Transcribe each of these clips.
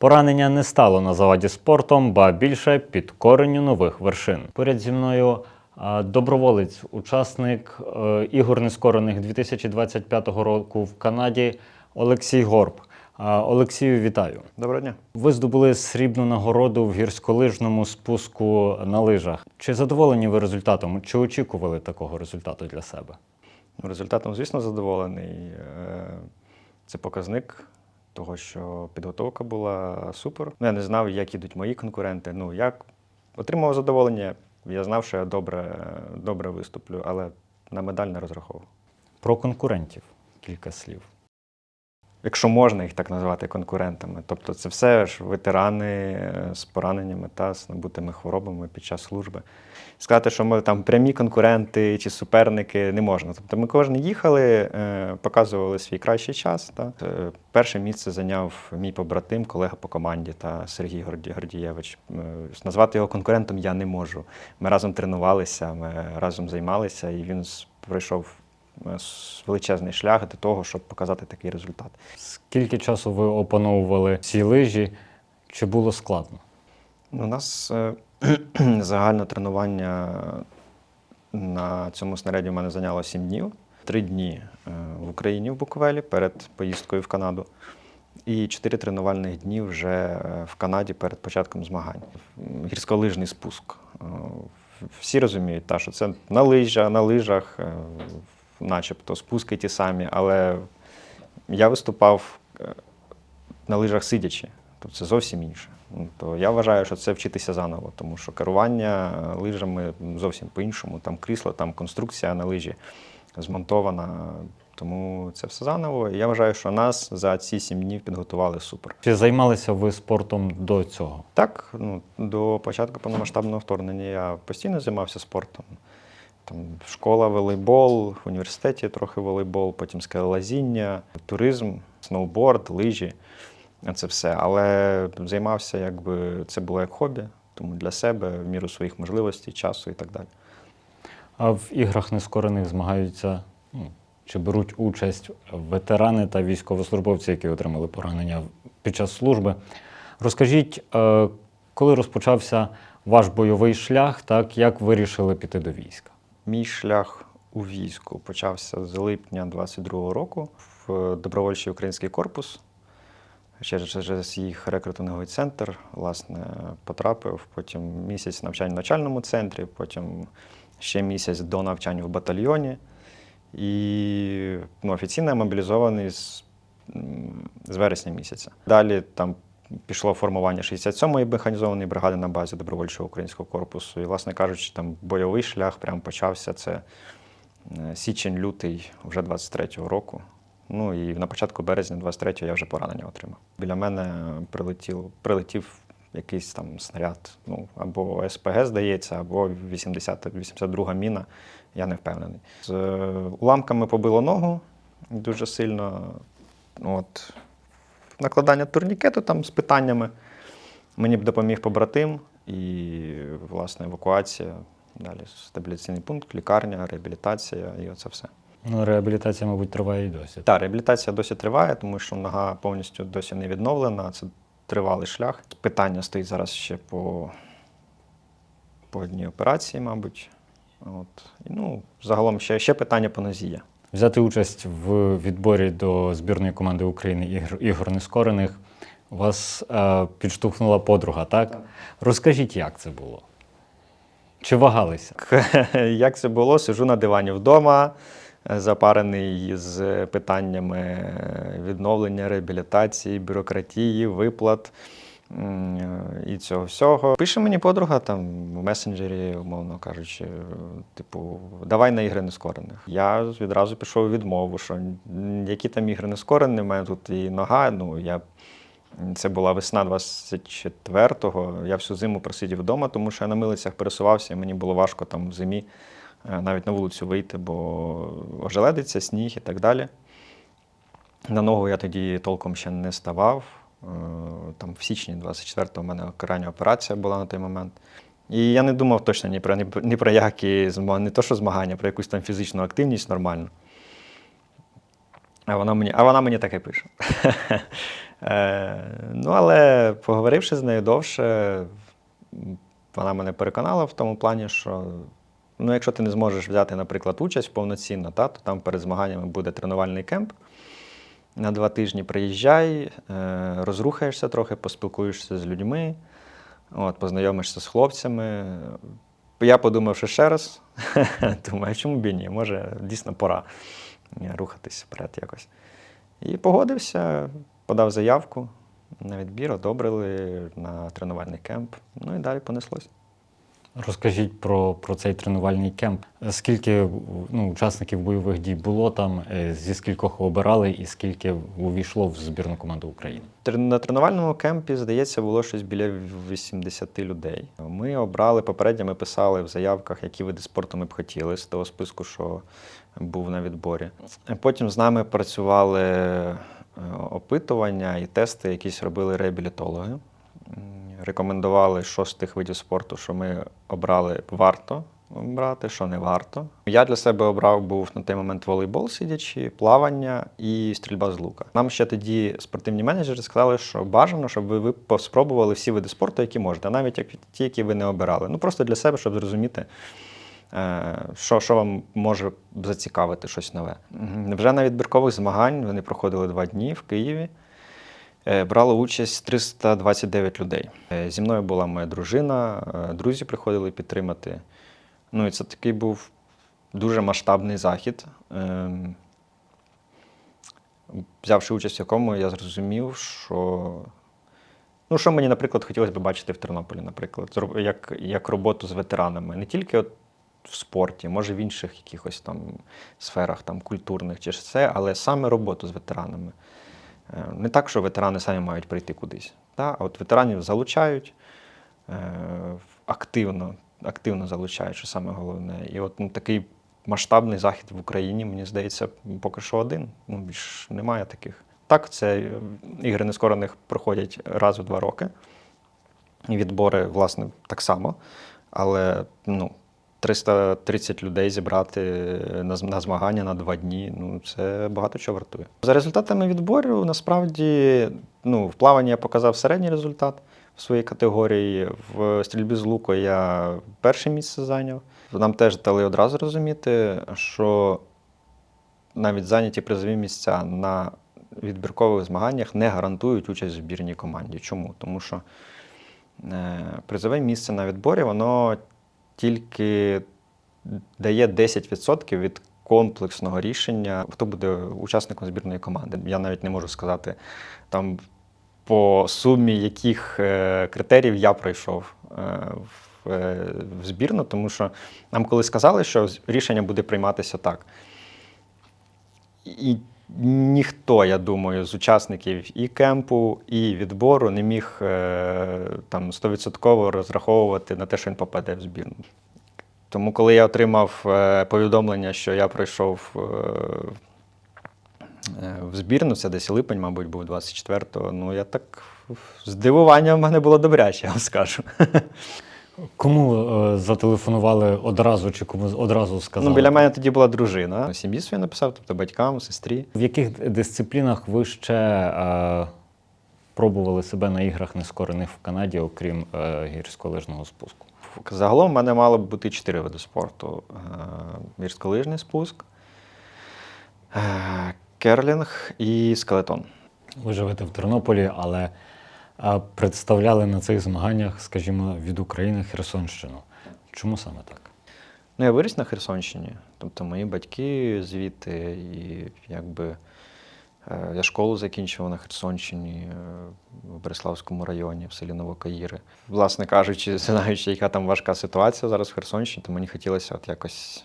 Поранення не стало на заваді спортом, ба більше підкоренню нових вершин. Поряд зі мною доброволець, учасник е, ігор нескорених 2025 року в Канаді Олексій Горб. Олексію, вітаю. Доброго дня. Ви здобули срібну нагороду в гірськолижному спуску на лижах. Чи задоволені ви результатом? Чи очікували такого результату для себе? Результатом, звісно, задоволений. Е, Це показник того, що підготовка була супер. Ну, я не знав, як ідуть мої конкуренти. Ну, я отримав задоволення. Я знав, що я добре, добре виступлю, але на медаль не розраховував. Про конкурентів кілька слів. Якщо можна їх так назвати конкурентами. Тобто це все ж ветерани е, з пораненнями та з набутими хворобами під час служби. Сказати, що ми там прямі конкуренти чи суперники не можна. Тобто ми кожен їхали, е, показували свій кращий час. Та. Е, Перше місце зайняв мій побратим, колега по команді та Сергій Горді- Гордієвич. Назвати його конкурентом я не можу. Ми разом тренувалися, ми разом займалися, і він пройшов величезний шлях до того, щоб показати такий результат. Скільки часу ви опановували ці лижі? Чи було складно? У нас е, загальне тренування на цьому снаряді в мене зайняло 7 днів. Три дні е, в Україні в Буковелі перед поїздкою в Канаду. І чотири тренувальних дні вже е, в Канаді перед початком змагань. Гірськолижний спуск. Е, Всі розуміють, та, що це на лижах, на лижах, е, начебто спуски ті самі, але я виступав е, на лижах сидячи, тобто це зовсім інше. Ну, То я вважаю, що це вчитися заново, тому що керування е, лижами зовсім по-іншому. Там крісло, там конструкція на лижі змонтована. Тому це все заново. І я вважаю, що нас за ці сім днів підготували супер. Чи займалися ви спортом до цього? Так, ну, до початку повномасштабного вторгнення я постійно займався спортом. Там школа, волейбол, в університеті трохи волейбол, потім скелелазіння, туризм, сноуборд, лижі. Це все. Але займався, якби це було як хобі, тому для себе, в міру своїх можливостей, часу і так далі. А в іграх нескорених змагаються ну, чи беруть участь ветерани та військовослужбовці, які отримали поранення під час служби. Розкажіть, е, коли розпочався ваш бойовий шлях, так як вирішили піти до війська? Мій шлях у війську почався з липня 22-го року в добровольчий український корпус. Через, їх рекрутинговий центр, власне, потрапив. Потім місяць навчання в навчальному центрі, потім ще місяць до навчання в батальйоні. І ну, офіційно мобілізований з, з вересня місяця. Далі там пішло формування 67-ї механізованої бригади на базі добровольчого українського корпусу. І, власне кажучи, там бойовий шлях прям почався. Це е, січень-лютий вже 23-го року. Ну і на початку березня 23-го я вже поранення отримав. Біля мене прилетів, прилетів якийсь там снаряд, ну або СПГ, здається, або 80, 82 міна. Я не впевнений. З е, уламками побило ногу дуже сильно. От. Накладання турнікету там з питаннями. Мені б допоміг побратим і, власне, евакуація. Далі стабіляційний пункт, лікарня, реабілітація і оце все. Ну, реабілітація, мабуть, триває і досі. Так, реабілітація досі триває, тому що нога повністю досі не відновлена. Це тривалий шлях. Питання стоїть зараз ще по, по одній операції, мабуть. От. І, ну, загалом ще, ще питання по нозі є. Взяти участь в відборі до збірної команди України ігор, ігор нескорених вас е, підштовхнула подруга, так? Так. Розкажіть, як це було? Чи вагалися? Як це було? Сижу на дивані вдома, е, запарений з питаннями відновлення, реабілітації, бюрократії, виплат і цього всього. Пише мені подруга там в месенджері, умовно кажучи, типу, давай на ігри нескорених. Я відразу пішов у відмову, що які там ігри нескорені, у мене тут і нога, ну я. Це була весна 24-го. Я всю зиму просидів вдома, тому що я на милицях пересувався, і мені було важко там в зимі е, навіть на вулицю вийти, бо ожеледиться, сніг і так далі. На ногу я тоді толком ще не ставав. Е, Там в січні 24-го у мене крайня операція була на той момент. І я не думав точно ні про, ні ні про які зма- не то, що змагання, про якусь там фізичну активність нормальну. А вона мені, а вона мені таке пише. Е, ну, але поговоривши з нею довше, вона мене переконала в тому плані, що ну, якщо ти не зможеш взяти, наприклад, участь повноцінно, та, то там перед змаганнями буде тренувальний кемп. На два тижні приїжджай, е, розрухаєшся трохи, поспілкуєшся з людьми, от, познайомишся з хлопцями. Я подумав, ще раз, думаю, чому б і ні? Може, дійсно пора е, рухатись вперед якось. І погодився, подав заявку на відбір, одобрили на тренувальний кемп. Ну і далі понеслось. Розкажіть про, про цей тренувальний кемп. Скільки ну, учасників бойових дій було там, е, зі скількох обирали і скільки увійшло в збірну команду України? На тренувальному кемпі, здається, було щось біля 80 людей. Ми обрали попередньо, ми писали в заявках, які види спорту ми б хотіли з того списку, що був на відборі. Потім з нами працювали е, опитування і тести, якісь робили реабілітологи. Рекомендували, що з тих видів спорту, що ми обрали, варто брати, що не варто. Я для себе обрав був на той момент волейбол сидячи, плавання і стрільба з лука. Нам ще тоді спортивні менеджери сказали, що бажано, щоб ви, ви спробували всі види спорту, які можете, навіть як ті, які ви не обирали. Ну просто для себе, щоб зрозуміти. е, Що, що вам може зацікавити щось нове? Вже на відбіркових змагань вони проходили два дні в Києві. Е, Брало участь 329 людей. Е, Зі мною була моя дружина, е, друзі приходили підтримати. Ну і це такий був дуже масштабний захід. Ем, Взявши участь в якому, я зрозумів, що. Ну, що мені, наприклад, хотілося б бачити в Тернополі, наприклад, як, як роботу з ветеранами. Не тільки от в спорті, може в інших якихось там сферах, там, культурних чи все, але саме роботу з ветеранами. Е, Не так, що ветерани самі мають прийти кудись. Та? А от ветеранів залучають е, активно, активно залучають, що саме головне. І от ну, такий масштабний захід в Україні, мені здається, поки що один. Ну, більш немає таких. Так, це е, ігри нескорених проходять раз у два роки. І відбори, власне, так само. Але ну, 330 людей зібрати на, на змагання на два дні ну, це багато чого вартує. За результатами відбору, насправді, ну, в плаванні я показав середній результат в своїй категорії. В стрільбі з луку я перше місце зайняв. Нам теж дали одразу розуміти, що навіть зайняті призові місця на відбіркових змаганнях не гарантують участь в збірній команді. Чому? Тому що е, призове місце на відборі, воно тільки дає 10% від комплексного рішення, хто буде учасником збірної команди. Я навіть не можу сказати там по сумі яких е, критеріїв я пройшов е, в, е, збірну, тому що нам коли сказали, що рішення буде прийматися так. І ніхто, я думаю, з учасників і кемпу, і відбору не міг е, там 100% розраховувати на те, що він попаде в збірну. Тому, коли я отримав е, повідомлення, що я пройшов е, в збірну, це десь липень, мабуть, був 24-го, ну я так здивування в мене було добряче, я вам скажу. Кому е, зателефонували одразу чи кому одразу сказали? Ну, біля мене тоді була дружина. Сім'ї свої написав, тобто батькам, сестрі. В яких дисциплінах ви ще е, пробували себе на іграх нескорених в Канаді, окрім е, гірськолижного спуску? Загалом в мене мало б бути чотири види спорту: Е, гірськолижний спуск, е, керлінг і скелетон. Ви живете в Тернополі, але представляли на цих змаганнях, скажімо, від України Херсонщину. Чому саме так? Ну, я виріс на Херсонщині, тобто мої батьки звідти, і якби е, я школу закінчував на Херсонщині е, в Береславському районі, в селі Новокаїри. Власне кажучи, знаючи, яка там важка ситуація зараз в Херсонщині, то мені хотілося от якось,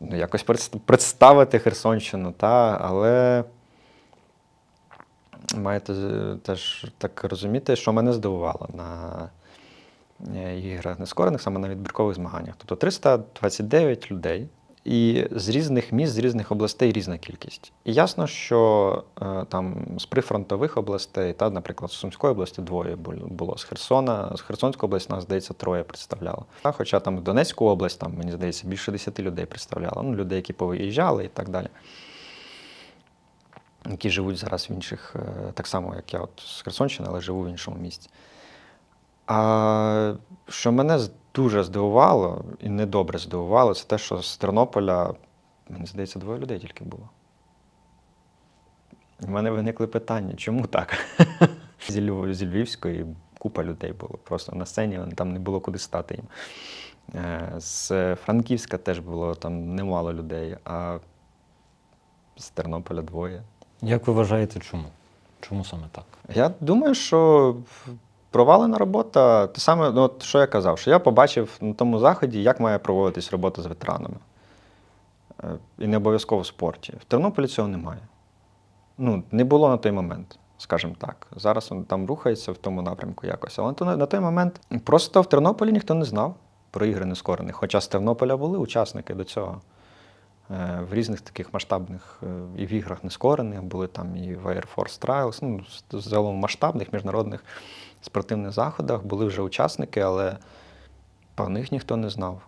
ну, якось представити Херсонщину, та, але маєте теж так розуміти, що мене здивувало на е, іграх нескорених, саме на відбіркових змаганнях. Тобто 329 людей, і з різних міст, з різних областей різна кількість. І ясно, що е, там з прифронтових областей, та, наприклад, з Сумської області двоє було, з Херсона, з Херсонської області нас, здається, троє представляло. А хоча там Донецьку область, там, мені здається, більше 10 людей представляло. Ну, людей, які повиїжджали і так далі. Які живуть зараз в інших, е, так само, як я от з Херсонщини, але живу в іншому місті. А що мене дуже здивувало і недобре здивувало, це те, що з Тернополя, мені здається, двоє людей тільки було. У мене виникли питання, чому так? Зі, Львівської купа людей було просто на сцені, там не було куди стати їм. Е, З Франківська теж було там немало людей, а з Тернополя двоє. Як ви вважаєте, чому? Чому саме так? Я думаю, що провалена робота, те саме, ну, от, що я казав, що я побачив на тому заході, як має проводитись робота з ветеранами. Е, І не обов'язково в спорті. В Тернополі цього немає. Ну, не було на той момент, скажімо так. Зараз він там рухається в тому напрямку якось. Але на той- момент просто в Тернополі ніхто не знав про ігри нескорених. Хоча з Тернополя були учасники до цього. Е, В різних таких масштабних е, і в іграх нескорених були там і в Air Force Trials, ну, загалом масштабних міжнародних спортивних заходах були вже учасники, але про них ніхто не знав.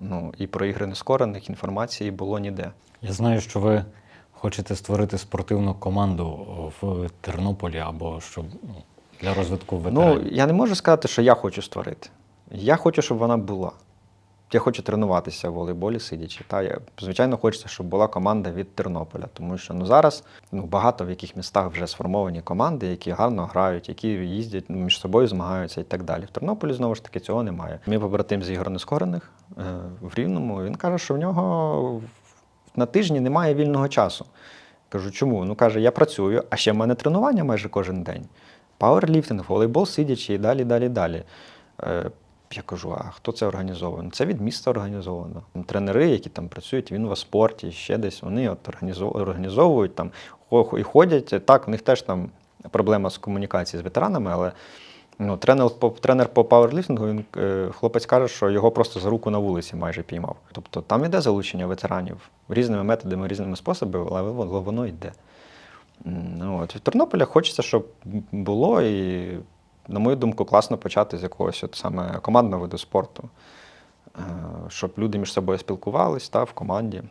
Ну, і про ігри нескорених інформації було ніде. Я знаю, що ви хочете створити спортивну команду в Тернополі або щоб ну, для розвитку Ну, я не можу сказати, що я хочу створити. Я хочу, щоб вона була. Я хочу тренуватися в волейболі сидячи. Та я, звичайно, хочеться, щоб була команда від Тернополя, тому що ну, зараз ну, багато в яких містах вже сформовані команди, які гарно грають, які їздять ну, між собою, змагаються і так далі. В Тернополі знову ж таки цього немає. Мій побратим з ігор нескорених е, в Рівному. Він каже, що в нього на тижні немає вільного часу. Кажу, чому? Ну каже, я працюю, а ще в мене тренування майже кожен день. Пауерліфтинг, волейбол сидячи і далі, далі, далі. Я кажу, а хто це організовує? Ну, Це від міста організовано. Тренери, які там працюють в інваспорті, ще десь, вони от організовують там і ходять. Так, у них теж там проблема з комунікацією з ветеранами, але ну, тренер по, тренер по пауерліфтингу, він, е, хлопець каже, що його просто за руку на вулиці майже піймав. Тобто там іде залучення ветеранів різними методами, різними способами, але воно йде. Ну, от. В Тернополя хочеться, щоб було, і, на мою думку, класно почати з якогось от саме командного виду спорту, Е, щоб люди між собою спілкувались та, в команді.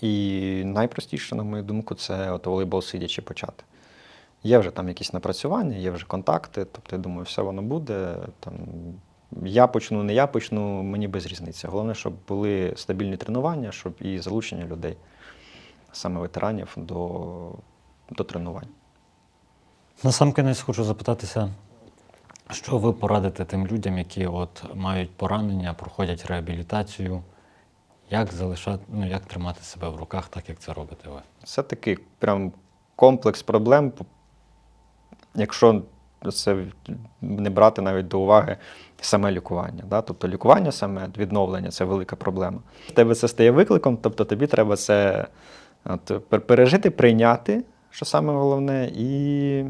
І найпростіше, на мою думку, це от волейбол сидячи почати. Є вже там якісь напрацювання, є вже контакти, тобто я думаю, все воно буде. Там, я почну, не я почну, мені без різниці. Головне, щоб були стабільні тренування, щоб і залучення людей, саме ветеранів, до, до тренувань. Насамкінець хочу запитатися, що ви порадите тим людям, які от мають поранення, проходять реабілітацію, як залишати, ну як тримати себе в руках, так як це робите ви? Це такий прям комплекс проблем, якщо це не брати навіть до уваги саме лікування. Да? Тобто лікування саме відновлення це велика проблема. Тебе це стає викликом, тобто тобі треба це от, пережити, прийняти, що саме головне, і,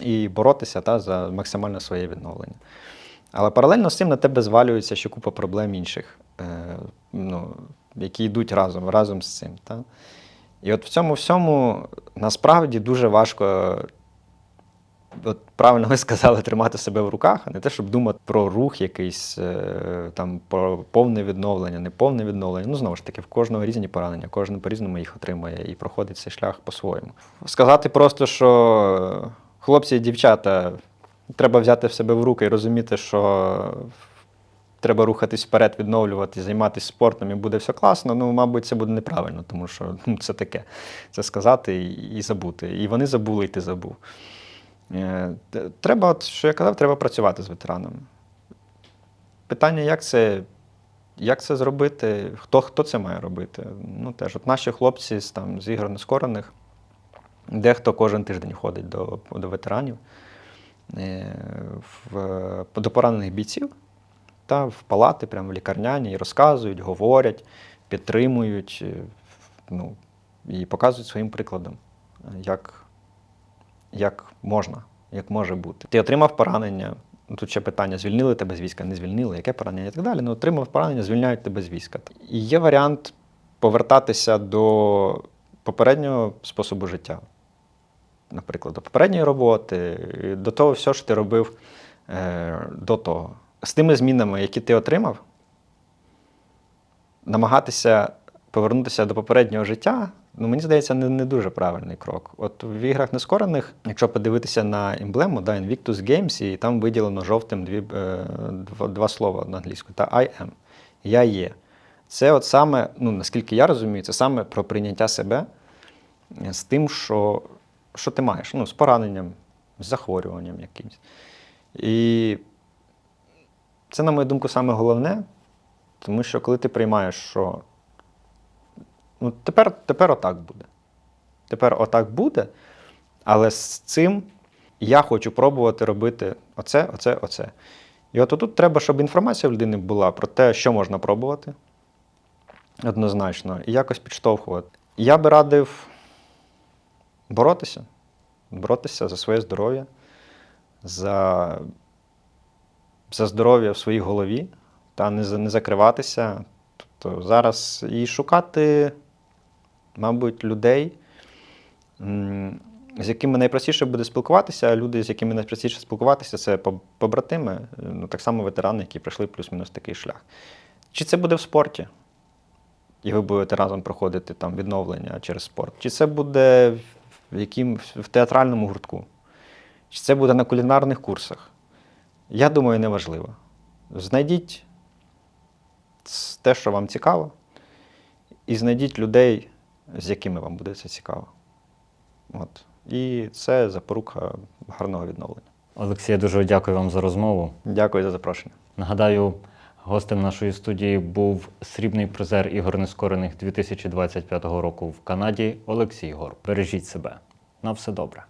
і боротися та, за максимальне своє відновлення. Але паралельно з цим на тебе звалюється ще купа проблем інших, е, ну, які йдуть разом, разом з цим. Та? І от в цьому всьому насправді дуже важко, от правильно ви сказали, тримати себе в руках, а не те, щоб думати про рух якийсь, е, там, про повне відновлення, неповне відновлення. Ну, знову ж таки, в кожного різні поранення, кожен по-різному їх отримує і проходить цей шлях по-своєму. Сказати просто, що хлопці і дівчата, треба взяти в себе в руки і розуміти, що треба рухатись вперед, відновлювати, займатися спортом і буде все класно. Ну, мабуть, це буде неправильно, тому що ну, це таке. Це сказати і, і забути. І вони забули, і ти забув. Е, Треба, от, що я казав, треба працювати з ветеранами. Питання, як це, як це зробити, хто, хто це має робити? Ну, теж, от наші хлопці з, там, з ігор нескорених, дехто кожен тиждень ходить до, до ветеранів, е, в, до поранених бійців та в палати, прямо в лікарняні, і розказують, говорять, підтримують е, ну, і показують своїм прикладом, як, як можна, як може бути. Ти отримав поранення. Тут ще питання: звільнили тебе з війська, не звільнили, яке поранення і так далі. Ну, отримав поранення, звільняють тебе з війська. І є варіант повертатися до попереднього способу життя. Наприклад, до попередньої роботи, до того всього, що ти робив е, до того з тими змінами, які ти отримав, намагатися повернутися до попереднього життя, ну, мені здається, не, не дуже правильний крок. От в іграх нескорених, якщо подивитися на емблему, да, Invictus Games, і там виділено жовтим дві, е, два, два слова на англійською, та I am. Я є. Це от саме, ну наскільки я розумію, це саме про прийняття себе з тим, що, що ти маєш, ну, з пораненням, з захворюванням якимось. І це, на мою думку, саме головне, тому що коли ти приймаєш, що ну, тепер, тепер отак буде. Тепер отак буде, але з цим я хочу пробувати робити оце, оце, оце. І от тут треба, щоб інформація в людини була про те, що можна пробувати. Однозначно, і якось підштовхувати. Я би радив боротися, боротися за своє здоров'я, за, за здоров'я в своїй голові та не, не закриватися. Тобто зараз і шукати, мабуть, людей, з якими найпростіше буде спілкуватися, а люди, з якими найпростіше спілкуватися, це побратими, ну, так само ветерани, які пройшли плюс-мінус такий шлях. Чи це буде в спорті? І ви будете разом проходити там відновлення через спорт. Чи це буде в, яким, в театральному гуртку? Чи це буде на кулінарних курсах? Я думаю, неважливо. Знайдіть те, що вам цікаво, і знайдіть людей, з якими вам буде це цікаво. От. І це запорука гарного відновлення. Олексій, я дуже дякую вам за розмову. Дякую за запрошення. Нагадаю, гостем нашої студії був срібний призер ігор нескорених 2025 року в Канаді Олексій Гор. Бережіть себе. На все добре.